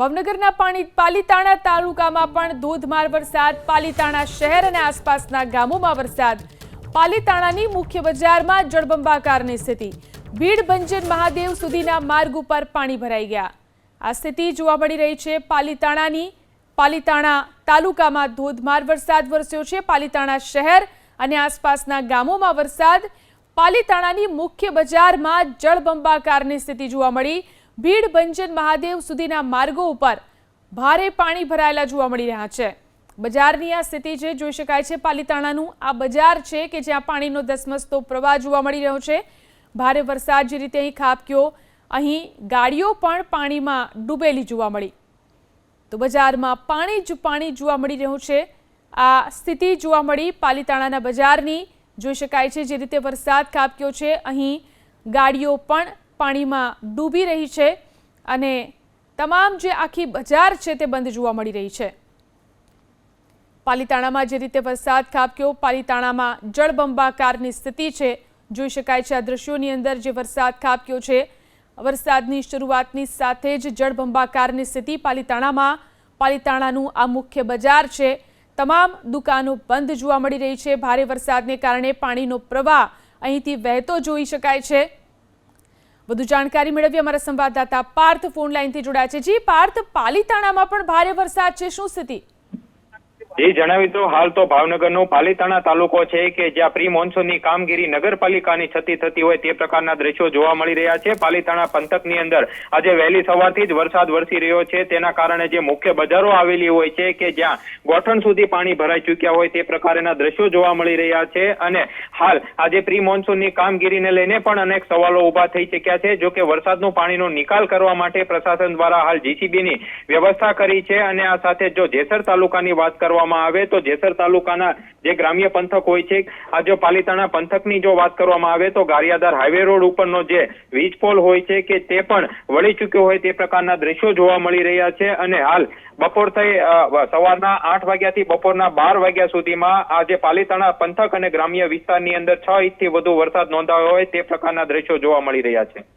ભાવનગરના પાણી પાલીતાણા તાલુકામાં પણ ધોધમાર વરસાદ, પાલીતાણા શહેર અને આસપાસના ગામોમાં વરસાદ. પાલીતાણાની મુખ્ય બજારમાં જળબંબાકારની સ્થિતિ. ભીડ બંજન મહાદેવ સુધીના માર્ગ ઉપર પાણી ભરાઈ ગયા. આ સ્થિતિ જોવા મળી રહી છે. પાલીતાણાની, પાલીતાણા તાલુકામાં ધોધમાર વરસાદ વરસ્યો છે. પાલીતાણા શહેર અને આસપાસના ગામોમાં વરસાદ. પાલીતાણાની મુખ્ય બજારમાં જળબંબાકારની સ્થિતિ જોવા મળી. ભીડ બંજન મહાદેવ સુધીના માર્ગો ઉપર ભારે પાણી ભરાયેલા જોવા મળી રહ્યા છે. બજારની આ સ્થિતિ જે જોઈ શકાય છે, પાલીતાણાનું આ બજાર છે કે જ્યાં પાણીનો ધસમસતો પ્રવાહ જોવા મળી રહ્યો છે. ભારે વરસાદ જે રીતે અહીં ખાબક્યો, અહીં ગાડીઓ પણ પાણીમાં ડૂબેલી જોવા મળી. તો બજારમાં પાણી જ પાણી જોવા મળી રહ્યું છે. આ સ્થિતિ જોવા મળી પાલીતાણાના બજારની. જોઈ શકાય છે, જે રીતે વરસાદ ખાબક્યો છે, અહીં ગાડીઓ પણ પાણીમાં ડૂબી રહી છે અને તમામ જે આખી બજાર છે તે બંધ જોવા મળી રહી છે. પાલીતાણામાં જે રીતે વરસાદ ખાબક્યો, પાલીતાણામાં જળબંબાકારની સ્થિતિ છે. જોઈ શકાય છે આ દ્રશ્યોની અંદર જે વરસાદ ખાબક્યો છે, વરસાદની શરૂઆતની સાથે જ જળબંબાકારની સ્થિતિ પાલીતાણામાં. પાલીતાણાનું આ મુખ્ય બજાર છે. તમામ દુકાનો બંધ જોવા મળી રહી છે. ભારે વરસાદને કારણે પાણીનો પ્રવાહ અહીંથી વહેતો જોઈ શકાય છે. વધુ જાણકારી મેળવી અમારા સંવાદદાતા પાર્થ ફોન લાઈનથી જોડાયા છે. જી, પાર્થ, પાલીતાણામાં પણ ભારે વરસાદ છે. શું સ્થિતિ? જી જણાવી તો હાલ તો ભાવનગરનો પાલીતાણા તાલુકો છે કે જ્યાં પ્રી મોન્સૂનની કામગીરી નગરપાલિકાની છતી થતી હોય તે પ્રકારના દ્રશ્યો જોવા મળી રહ્યા છે. પાલીતાણા પંથકની અંદર આજે વહેલી સવારથી જ વરસાદ વરસી રહ્યો છે. તેના કારણે જે મુખ્ય બજારો આવેલી હોય છે કે જ્યાં ગોઠણ સુધી પાણી ભરાઈ ચૂક્યા હોય તે પ્રકારના દ્રશ્યો જોવા મળી રહ્યા છે અને હાલ આજે પ્રી મોન્સૂનની કામગીરીને લઈને પણ અનેક સવાલો ઊભા થઈ ચૂક્યા છે. જો કે વરસાદનું પાણીનો નિકાલ કરવા માટે પ્રશાસન દ્વારા હાલ જીસીબીની વ્યવસ્થા કરી છે અને આ સાથે જો જેસર તાલુકાની વાત કરવામાં આવે તો જેસર તાલુકાના જે ગ્રામ્ય પંથક હોય છે, આ જો પાલિતાણા પંથકની જો વાત કરવામાં આવે તો ગારિયાદાર હાઈવે રોડ ઉપરનો જે વીજ પોલ હોય છે કે તે પણ વળી ચૂક્યો હોય તે પ્રકારના દ્રશ્યો જોવા મળી રહ્યા છે અને હાલ બપોર થઈ સવારના આઠ વાગ્યાથી બપોરના બાર વાગ્યા સુધીમાં આ જે પાલીતાણા પંથક અને ગ્રામ્ય વિસ્તારની અંદર છ ઇંચથી વધુ વરસાદ નોંધાયો હોય તે પ્રકારના દ્રશ્યો જોવા મળી રહ્યા છે.